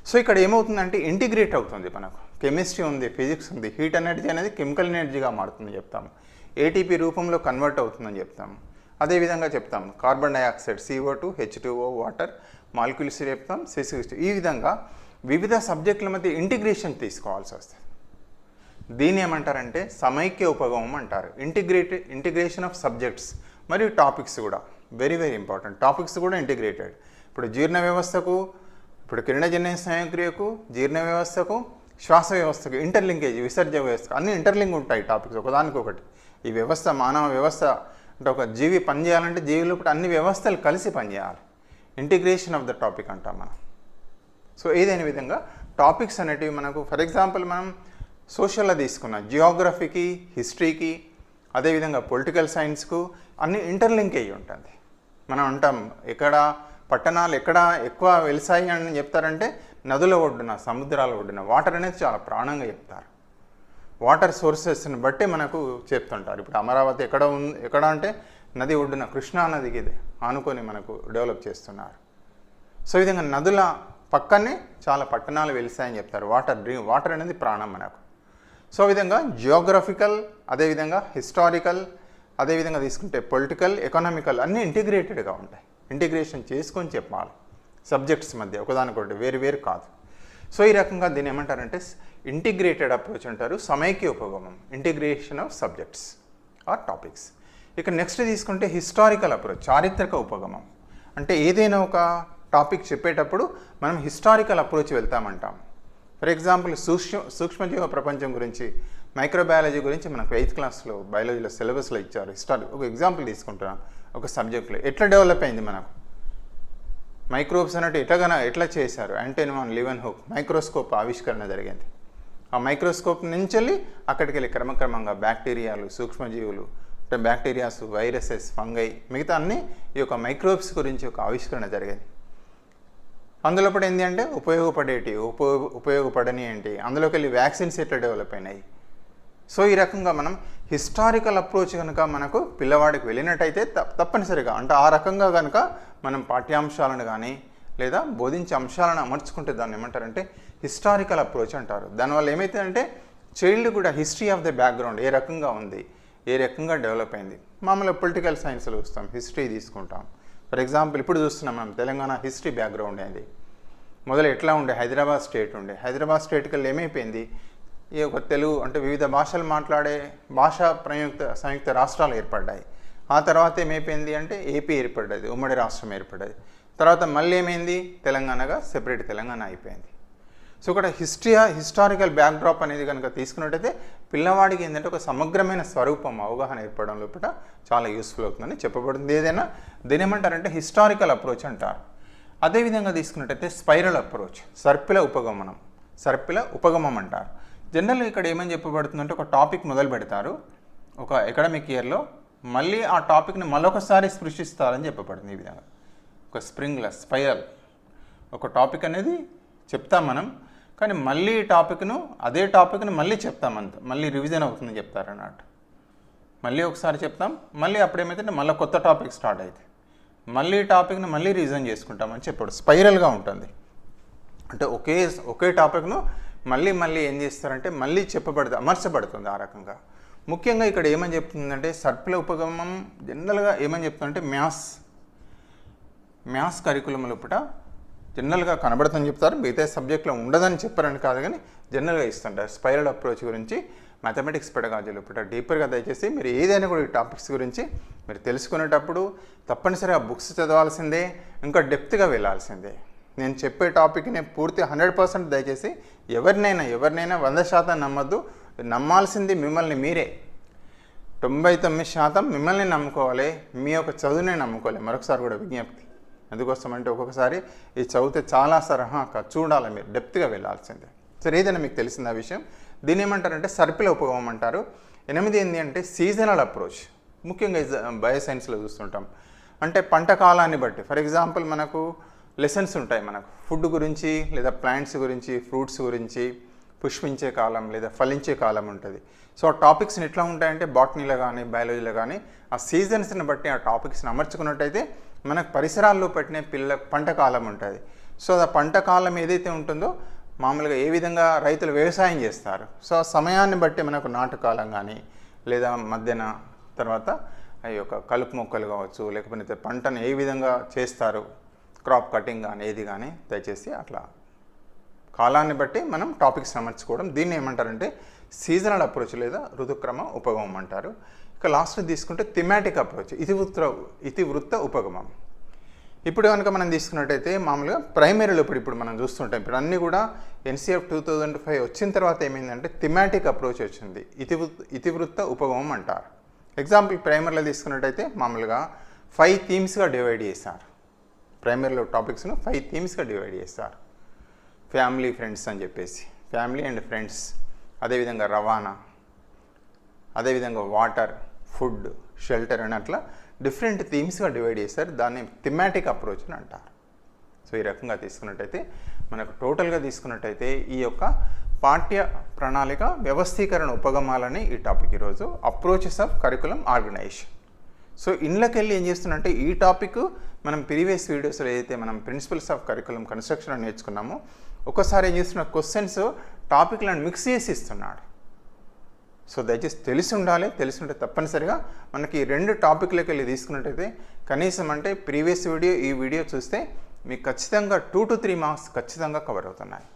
సో ఇక్కడ ఏమవుతుందంటే ఇంటిగ్రేట్ అవుతుంది మనకు. కెమిస్ట్రీ ఉంది ఫిజిక్స్ ఉంది హీట్ ఎనర్జీ అనేది కెమికల్ ఎనర్జీగా మారుతుందని చెప్తాం. ఏటీపీ రూపంలో కన్వర్ట్ అవుతుందని చెప్తాం. అదేవిధంగా చెప్తాం. Carbon dioxide CO two H two O water. Molecules చెప్తాం సిసిక్స్ ఈ విధంగా వివిధ సబ్జెక్టుల మధ్య ఇంటిగ్రేషన్ తీసుకోవాల్సి వస్తుంది. దీన్ని ఏమంటారంటే సమైక్య ఉపగమం అంటారు. ఇంటిగ్రేటెడ్ ఇంటిగ్రేషన్ ఆఫ్ సబ్జెక్ట్స్ మరియు టాపిక్స్ కూడా వెరీ వెరీ ఇంపార్టెంట్. టాపిక్స్ కూడా ఇంటిగ్రేటెడ్. ఇప్పుడు జీర్ణ వ్యవస్థకు ఇప్పుడు కిరణజన్య స్నాయక్రియకు జీర్ణ వ్యవస్థకు శ్వాస వ్యవస్థకు ఇంటర్లింకేజ్ విసర్జ వ్యవస్థకు అన్ని ఇంటర్లింక్ ఉంటాయి టాపిక్స్ ఒకదానికొకటి. ఈ వ్యవస్థ మానవ వ్యవస్థ అంటే ఒక జీవి పనిచేయాలంటే జీవి లోపల అన్ని వ్యవస్థలు కలిసి పనిచేయాలి. ఇంటిగ్రేషన్ ఆఫ్ ద టాపిక్ అంటాం మనం. సో ఏదైనా విధంగా టాపిక్స్ అనేటివి మనకు ఫర్ ఎగ్జాంపుల్ మనం సోషల్లో తీసుకున్నాం జియోగ్రఫీకి హిస్టరీకి అదేవిధంగా పొలిటికల్ సైన్స్కు అన్ని ఇంటర్లింక్ అయ్యి ఉంటుంది. మనం అంటాం ఎక్కడ పట్టణాలు ఎక్కడ ఎక్కువ వెలిసాయి అని చెప్తారంటే నదుల ఒడ్డున సముద్రాల ఒడ్డున వాటర్ అనేది చాలా ప్రాణంగా చెప్తారు. వాటర్ సోర్సెస్ని బట్టి మనకు చెప్తుంటారు. ఇప్పుడు అమరావతి ఎక్కడ ఉంది ఎక్కడ అంటే నది ఒడ్డున కృష్ణా నదికి ఆనుకొని మనకు డెవలప్ చేస్తున్నారు. సో ఈ విధంగా నదుల పక్కనే చాలా పట్టణాలు వెలిసాయని చెప్తారు. వాటర్ డ్రీమ్ వాటర్ అనేది ప్రాణం మనకు. సో ఈ విధంగా జియోగ్రఫికల్ అదేవిధంగా హిస్టారికల్ అదేవిధంగా తీసుకుంటే పొలిటికల్ ఎకనామికల్ అన్నీ ఇంటిగ్రేటెడ్గా ఉంటాయి. ఇంటిగ్రేషన్ చేసుకొని చెప్పాలి. సబ్జెక్ట్స్ మధ్య ఒకదానికొకటి వేరు వేరు కాదు. సో ఈ రకంగా దీన్ని ఏమంటారంటే ఇంటిగ్రేటెడ్ అప్రోచ్ అంటారు. సమైక్య ఉపగమం integration of subjects or topics ఇక నెక్స్ట్ తీసుకుంటే హిస్టారికల్ అప్రోచ్ చారిత్రక ఉపగమం. అంటే ఏదైనా ఒక టాపిక్ చెప్పేటప్పుడు మనం హిస్టారికల్ అప్రోచ్ వెళ్తామంటాం. ఫర్ ఎగ్జాంపుల్ సూక్ష్మ సూక్ష్మజీవ ప్రపంచం గురించి మైక్రోబయాలజీ గురించి మనకు ఎయిత్ క్లాస్లో బయాలజీలో సిలబస్లో ఇచ్చారు. హిస్టారి ఒక ఎగ్జాంపుల్ తీసుకుంటున్నాం ఒక సబ్జెక్ట్లో. ఎట్లా డెవలప్ అయింది మనకు? మైక్రోబ్స్ అన్నట్టు ఎట్లాగన ఎట్లా చేశారు? యాంటెన్వాన్ లివెన్ హుక్ మైక్రోస్కోప్ ఆవిష్కరణ జరిగింది. ఆ మైక్రోస్కోప్ నుంచి వెళ్ళి అక్కడికి వెళ్ళి క్రమక్రమంగా బ్యాక్టీరియాలు సూక్ష్మజీవులు బ్యాక్టీరియాస్ వైరసెస్ ఫంగై మిగతా అన్ని ఈ యొక్క మైక్రోబ్స్ గురించి ఒక ఆవిష్కరణ జరిగింది. అందులో పడి ఏంటి అంటే ఉపయోగపడేటి ఉపయోగ ఉపయోగపడని ఏంటి అందులోకి వెళ్ళి వ్యాక్సిన్స్ ఎట్లా డెవలప్ అయినాయి. సో ఈ రకంగా మనం హిస్టారికల్ అప్రోచ్ కనుక మనకు పిల్లవాడికి వెళ్ళినట్టయితే త- తప్పనిసరిగా అంటే ఆ రకంగా కనుక మనం పాఠ్యాంశాలను కానీ లేదా బోధించే అంశాలను అమర్చుకుంటే దాన్ని ఏమంటారంటే హిస్టారికల్ అప్రోచ్ అంటారు. దానివల్ల ఏమైతే అంటే చైల్డ్ కూడా హిస్టరీ ఆఫ్ ద బ్యాక్గ్రౌండ్ ఏ రకంగా ఉంది ఏ రకంగా డెవలప్ అయింది? మామూలుగా పొలిటికల్ సైన్స్లో చూస్తాం హిస్టరీ తీసుకుంటాం. ఫర్ ఎగ్జాంపుల్ ఇప్పుడు చూస్తున్నాం మనం తెలంగాణ హిస్టరీ బ్యాక్గ్రౌండ్ ఏంది? మొదలు ఎట్లా ఉండే? హైదరాబాద్ స్టేట్ ఉండే. హైదరాబాద్ స్టేట్ వెళ్ళి ఏమైపోయింది? ఈ యొక్క తెలుగు అంటే వివిధ భాషలు మాట్లాడే భాషా ప్రయుక్త సంయుక్త రాష్ట్రాలు ఏర్పడ్డాయి. ఆ తర్వాత ఏమైపోయింది అంటే ఏపీ ఏర్పడ్డది ఉమ్మడి రాష్ట్రం ఏర్పడ్డది. తర్వాత మళ్ళీ ఏమైంది? తెలంగాణగా సెపరేట్ తెలంగాణ అయిపోయింది. సో ఇక్కడ హిస్టరీ హిస్టారికల్ బ్యాక్డ్రాప్ అనేది కనుక తీసుకున్నట్టయితే పిల్లవాడికి ఏంటంటే ఒక సమగ్రమైన స్వరూపం అవగాహన ఏర్పడడం లోపల చాలా యూస్ఫుల్ అవుతుందని చెప్పబడుతుంది ఏదైనా దీని ఏమంటారంటే హిస్టారికల్ అప్రోచ్ అంటారు. అదేవిధంగా తీసుకున్నట్టయితే స్పైరల్ అప్రోచ్ సర్పిల ఉపగమనం సర్పిల ఉపగమం అంటారు. జనరల్గా ఇక్కడ ఏమని చెప్పబడుతుందంటే ఒక టాపిక్ మొదలు పెడతారు. ఒక అకాడమిక్ ఇయర్లో మళ్ళీ ఆ టాపిక్ని మరొకసారి సృష్టిస్తారని చెప్పబడుతుంది ఈ విధంగా. ఒక స్ప్రింగ్ల స్పైరల్ ఒక టాపిక్ అనేది చెప్తాం మనం. కానీ మళ్ళీ ఈ టాపిక్ను అదే టాపిక్ను మళ్ళీ చెప్తామంత మళ్ళీ రివిజన్ అవుతుందని చెప్తారన్నట్టు మళ్ళీ ఒకసారి చెప్తాం. మళ్ళీ అప్పుడేమైతే మళ్ళీ కొత్త టాపిక్ స్టార్ట్ అవుతుంది మళ్ళీ టాపిక్ను టాపిక్ని మళ్ళీ రివిజన్ చేసుకుంటామని చెప్పాడు. స్పైరల్గా ఉంటుంది. అంటే ఒకే ఒకే టాపిక్ను మళ్ళీ మళ్ళీ ఏం చేస్తారంటే మళ్ళీ చెప్పబడుతుంది అమర్చబడుతుంది ఆ రకంగా. ముఖ్యంగా ఇక్కడ ఏమని చెప్తుందంటే సర్పిల ఉపగమం జనరల్గా ఏమని చెప్తుందంటే మ్యాథ్స్. మ్యాథ్స్ కరికులం లోపల జనరల్గా కనబడుతుందని చెప్తారు. మిగతా సబ్జెక్ట్లో ఉండదని చెప్పారని కాదు కానీ జనరల్గా ఇస్తుంటారు. స్పైరల్ అప్రోచ్ గురించి మ్యాథమెటిక్స్ పెడగాజులు లోపల డీపర్గా దయచేసి మీరు ఏదైనా కూడా ఈ టాపిక్స్ గురించి మీరు తెలుసుకునేటప్పుడు తప్పనిసరిగా బుక్స్ చదవాల్సిందే ఇంకా డెప్త్గా వెళ్ళాల్సిందే. నేను చెప్పే టాపిక్ని పూర్తి హండ్రెడ్ పర్సెంట్ దయచేసి ఎవరినైనా ఎవరినైనా వంద శాతం నమ్మద్దు. నమ్మాల్సింది మిమ్మల్ని మీరే. తొంభై తొమ్మిది శాతం మిమ్మల్ని నమ్ముకోవాలి. మీ యొక్క చదువునే నమ్ముకోవాలి. మరొకసారి కూడా విజ్ఞప్తి. ఎందుకోసం అంటే ఒక్కొక్కసారి ఈ చదివితే చాలా సరహా చూడాలి మీరు డెప్త్గా వెళ్ళాల్సిందే. సరే ఏదైనా మీకు తెలిసింది ఆ విషయం. దీన్ని ఏమంటారంటే సర్పిల ఉపగమం అంటారు. ఎనిమిది ఏంటి అంటే సీజనల్ అప్రోచ్ ముఖ్యంగా బయోసైన్స్లో చూస్తుంటాం. అంటే పంట కాలాన్ని బట్టి ఫర్ ఎగ్జాంపుల్ మనకు లెసన్స్ ఉంటాయి మనకు. ఫుడ్ గురించి లేదా ప్లాంట్స్ గురించి ఫ్రూట్స్ గురించి పుష్పించే కాలం లేదా ఫలించే కాలం ఉంటుంది. సో ఆ టాపిక్స్ని ఎట్లా ఉంటాయంటే బాటనీలో కానీ బయాలజీలో కానీ ఆ సీజన్స్ని బట్టి ఆ టాపిక్స్ని అమర్చుకున్నట్టయితే మనకు పరిసరాల్లో పెట్టిన పిల్ల పంట కాలం ఉంటుంది. సో ఆ పంట కాలం ఏదైతే ఉంటుందో మామూలుగా ఏ విధంగా రైతులు వ్యవసాయం చేస్తారు. సో ఆ సమయాన్ని బట్టి మనకు నాటుకాలం కానీ లేదా మధ్యన తర్వాత ఈ యొక్క కలుపు మొక్కలు కావచ్చు లేకపోతే పంటను ఏ విధంగా చేస్తారు క్రాప్ కటింగ్ కానీ ఏది కానీ దయచేసి అట్లా కాలాన్ని బట్టి మనం టాపిక్స్ అమర్చుకోవడం. దీన్ని ఏమంటారంటే సీజనల్ అప్రోచ్ లేదా ఋతుక్రమ ఉపగమం అంటారు. ఇక లాస్ట్ తీసుకుంటే థిమాటిక్ అప్రోచ్ ఇతివృత్త ఇతివృత్త ఉపగమం ఇప్పుడు కనుక మనం తీసుకున్నట్టయితే మామూలుగా ప్రైమరీలో ఇప్పుడు ఇప్పుడు మనం చూస్తుంటాం. ఇప్పుడు అన్నీ కూడా ఎన్సీఎఫ్ టూ థౌజండ్ ఫైవ్ వచ్చిన తర్వాత ఏమైందంటే థిమాటిక్ అప్రోచ్ వచ్చింది. ఇతివృత్ ఇతివృత్త ఉపగమం అంటారు. ఎగ్జాంపుల్ ప్రైమరీలో తీసుకున్నట్టయితే మామూలుగా ఫైవ్ థీమ్స్గా డివైడ్ చేశారు. ప్రైమరీలో టాపిక్స్ను ఫైవ్ థీమ్స్గా డివైడ్ చేస్తారు ఫ్యామిలీ ఫ్రెండ్స్ అని చెప్పేసి. ఫ్యామిలీ అండ్ ఫ్రెండ్స్ అదేవిధంగా రవాణా అదేవిధంగా వాటర్ ఫుడ్ షెల్టర్ అని అట్లా డిఫరెంట్ థీమ్స్గా డివైడ్ చేశారు. దాన్ని థిమాటిక్ అప్రోచ్ అని అంటారు. సో ఈ రకంగా తీసుకున్నట్టయితే మనకు టోటల్గా తీసుకున్నట్టయితే ఈ యొక్క పాఠ్య ప్రణాళిక వ్యవస్థీకరణ ఉపగమాలని ఈ టాపిక్ ఈరోజు approaches of curriculum organization. So ఇండ్లకి వెళ్ళి ఏం చేస్తున్నంటే ఈ టాపిక్ మనం ప్రీవియస్ వీడియోస్లో ఏదైతే మనం ప్రిన్సిపల్స్ ఆఫ్ కరికులం కన్స్ట్రక్షన్ నేర్చుకున్నామో ఒక్కసారి ఏం చేస్తున్న క్వశ్చన్స్ టాపిక్లను మిక్స్ చేసి ఇస్తున్నాడు. సో దయచేసి తెలిసి ఉండాలి. తెలిసి ఉంటే తప్పనిసరిగా మనకి రెండు టాపిక్లకి వెళ్ళి తీసుకున్నట్టయితే కనీసం అంటే ప్రీవియస్ వీడియో ఈ వీడియో చూస్తే మీకు ఖచ్చితంగా టూ టు త్రీ మార్క్స్ ఖచ్చితంగా కవర్ అవుతున్నాయి.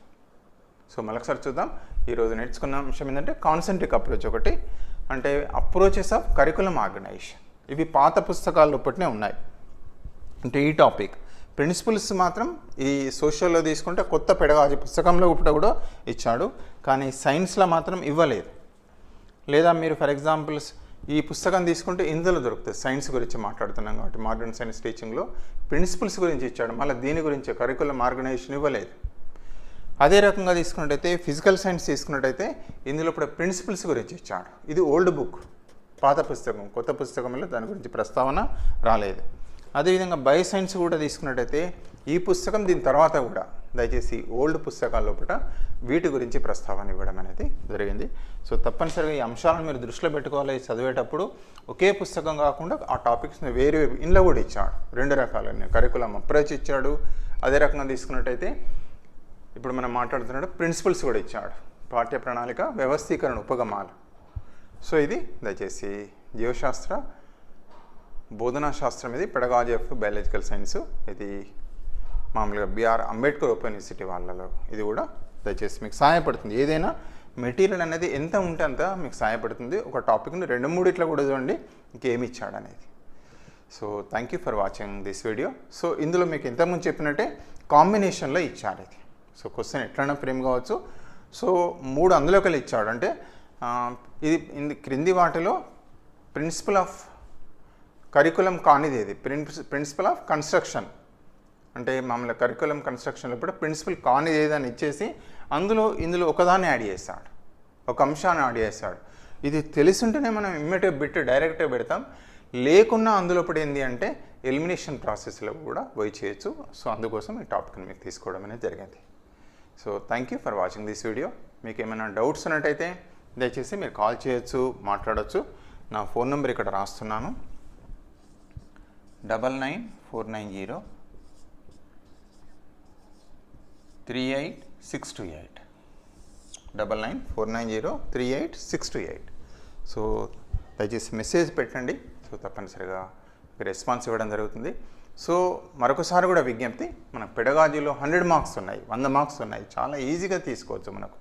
సో మరొకసారి చూద్దాం. ఈరోజు నేర్చుకున్న అంశం ఏంటంటే కాన్సెంట్రిక్ అప్రోచ్ ఒకటి అంటే అప్రోచెస్ ఆఫ్ కరికులం ఆర్గనైజేషన్ ఇవి పాత పుస్తకాల్లో లోపటినే ఉన్నాయి. అంటే ఈ టాపిక్ ప్రిన్సిపల్స్ మాత్రం ఈ సోషల్లో తీసుకుంటే కొత్త పెడగాజీ పుస్తకంలో కూడా కూడా ఇచ్చాడు. కానీ సైన్స్లో మాత్రం ఇవ్వలేదు. లేదా మీరు ఫర్ ఎగ్జాంపుల్స్ ఈ పుస్తకం తీసుకుంటే ఇందులో దొరుకుతుంది సైన్స్ గురించి మాట్లాడుతున్నాం కాబట్టి మోడర్న్ సైన్స్ టీచింగ్లో ప్రిన్సిపల్స్ గురించి ఇచ్చాడు. మళ్ళీ దీని గురించి కరికులం ఆర్గనైజేషన్ ఇవ్వలేదు. అదే రకంగా తీసుకున్నట్టయితే ఫిజికల్ సైన్స్ తీసుకున్నట్టయితే ఇందులో ఇప్పుడు ప్రిన్సిపల్స్ గురించి ఇచ్చాడు. ఇది ఓల్డ్ బుక్. పాత పుస్తకం కొత్త పుస్తకంలో దాని గురించి ప్రస్తావన రాలేదు. అదేవిధంగా బయోసైన్స్ కూడా తీసుకున్నట్టయితే ఈ పుస్తకం దీని తర్వాత కూడా దయచేసి ఓల్డ్ పుస్తకాల లోపల వీటి గురించి ప్రస్తావన ఇవ్వడం అనేది జరిగింది. సో తప్పనిసరిగా ఈ అంశాలను మీరు దృష్టిలో పెట్టుకోవాలి. చదివేటప్పుడు ఒకే పుస్తకం కాకుండా ఆ టాపిక్స్ని వేరే ఇంట్లో కూడా ఇచ్చాడు. రెండు రకాలైన కరికులం అప్రోచ్ ఇచ్చాడు. అదే రకంగా తీసుకున్నట్టయితే ఇప్పుడు మనం మాట్లాడుతున్నాడు ప్రిన్సిపల్స్ కూడా ఇచ్చాడు. పాఠ్య ప్రణాళిక వ్యవస్థీకరణ ఉపగమాలు. సో ఇది దయచేసి జీవశాస్త్ర బోధనా శాస్త్రం ఇది పెడగాజీ ఆఫ్ బయాలజికల్ సైన్స్. ఇది మామూలుగా బిఆర్ అంబేద్కర్ ఓపెన్ యూనివర్సిటీ వాళ్ళలో. ఇది కూడా దయచేసి మీకు సహాయపడుతుంది. ఏదైనా మెటీరియల్ అనేది ఎంత ఉంటే అంత మీకు సహాయపడుతుంది. ఒక టాపిక్ని రెండు మూడు ఇట్లా కూడా చూడండి ఇంకేమి ఇచ్చాడు అనేది. So thank you for watching this video so ఇందులో మీకు ఇంతకుముందు చెప్పినట్టే కాంబినేషన్లో ఇచ్చాడు ఇది. సో క్వశ్చన్ ఎట్లైనా ఫ్రేమ్ కావచ్చు. సో మూడు అందులోకి ఇచ్చాడు. అంటే ఇది ఇది క్రింది వాటిలో ప్రిన్సిపల్ ఆఫ్ కరికులం కానిది ఇది ప్రిన్సి ప్రిన్సిపల్ ఆఫ్ కన్స్ట్రక్షన్. అంటే మామూలుగా కరికులం కన్స్ట్రక్షన్లో కూడా ప్రిన్సిపల్ కానిది ఏదని ఇచ్చేసి అందులో ఇందులో ఒకదాన్ని యాడ్ చేస్తాడు. ఒక అంశాన్ని యాడ్ చేస్తాడు. ఇది తెలిసింటేనే మనం ఇమ్మీడియట్ బిట్ డైరెక్ట్గా పెడతాం. లేకున్నా అందులో ఇప్పుడు ఏంటి అంటే ఎలిమినేషన్ ప్రాసెస్లో కూడా పోయి చేయొచ్చు. సో అందుకోసం ఈ టాపిక్ని మీకు తీసుకోవడం అనేది జరిగింది. So thank you for watching this video. మీకు ఏమైనా డౌట్స్ ఉన్నట్టయితే దయచేసి మీరు కాల్ చేయొచ్చు మాట్లాడొచ్చు. నా ఫోన్ నెంబర్ ఇక్కడ రాస్తున్నాను. Double nine four nine zero three eight six two eight double nine four nine zero three eight six two eight so దయచేసి మెసేజ్ పెట్టండి. సో తప్పనిసరిగా రెస్పాన్స్ ఇవ్వడం జరుగుతుంది. సో మరొకసారి కూడా విజ్ఞప్తి మన పెడగాజీలో హండ్రెడ్ మార్క్స్ ఉన్నాయి వంద మార్క్స్ ఉన్నాయి. చాలా ఈజీగా తీసుకోవచ్చు మనకు.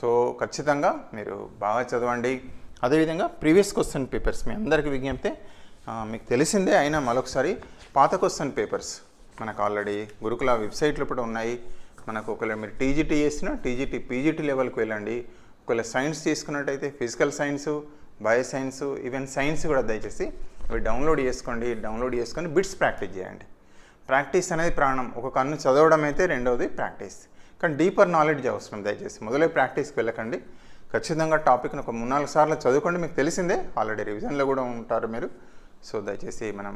సో ఖచ్చితంగా మీరు బాగా చదవండి. అదేవిధంగా ప్రీవియస్ క్వశ్చన్ పేపర్స్ మీ అందరికీ విజ్ఞప్తి. మీకు తెలిసిందే అయినా మరొకసారి పాత క్వశ్చన్ పేపర్స్. మనకు ఆల్రెడీ గురుకుల వెబ్సైట్లో కూడా ఉన్నాయి. మనకు ఒకవేళ మీరు టీజీటీ చేసినా టీజీటీ పీజీటీ లెవెల్కి వెళ్ళండి. ఒకవేళ సైన్స్ తీసుకున్నట్టయితే physical science bio science even science కూడా దయచేసి అవి డౌన్లోడ్ చేసుకోండి డౌన్లోడ్ చేసుకొని బిట్స్ ప్రాక్టీస్ చేయండి. ప్రాక్టీస్ అనేది ప్రాణం. ఒక కన్ను చదవడం అయితే రెండవది ప్రాక్టీస్. కానీ డీపర్ నాలెడ్జ్ అవసరం దయచేసి. మొదలై ప్రాక్టీస్కి వెళ్ళకండి. ఖచ్చితంగా టాపిక్ను ఒక మూడు నాలుగు సార్లు చదువుకోండి. మీకు తెలిసిందే ఆల్రెడీ రివిజన్లో కూడా ఉంటారు మీరు. సో దయచేసి మనం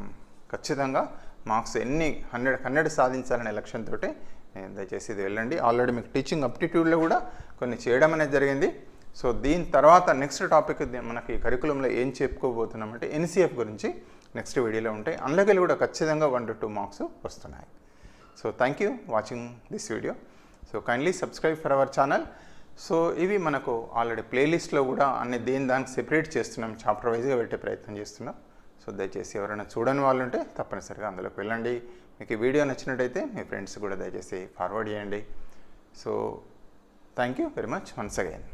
ఖచ్చితంగా మార్క్స్ ఎన్ని హండ్రెడ్ హండ్రెడ్ సాధించాలనే లక్ష్యంతో దయచేసి ఇది వెళ్ళండి. ఆల్రెడీ మీకు టీచింగ్ అప్టిట్యూడ్లో కూడా కొన్ని చేయడం అనేది జరిగింది. సో దీని తర్వాత నెక్స్ట్ టాపిక్ మనకి కరికులంలో ఏం చెప్పుకోబోతున్నామంటే ఎన్సీఎఫ్ గురించి నెక్స్ట్ వీడియోలో ఉంటాయి. అందులోకి కూడా ఖచ్చితంగా వన్ టు టూ మార్క్స్ వస్తున్నాయి. So thank you watching this video so kindly subscribe for our channel so ఇవి మనకు ఆల్రెడీ ప్లేలిస్ట్లో కూడా అన్ని దేని దానికి సెపరేట్ చేస్తున్నాం చాప్టర్ వైజ్గా పెట్టే ప్రయత్నం చేస్తున్నాం. సో దయచేసి ఎవరైనా చూడని వాళ్ళు ఉంటే తప్పనిసరిగా అందులోకి వెళ్ళండి. మీకు ఈ వీడియో నచ్చినట్టయితే మీ ఫ్రెండ్స్ కూడా దయచేసి ఫార్వర్డ్ చేయండి. So thank you very much once again.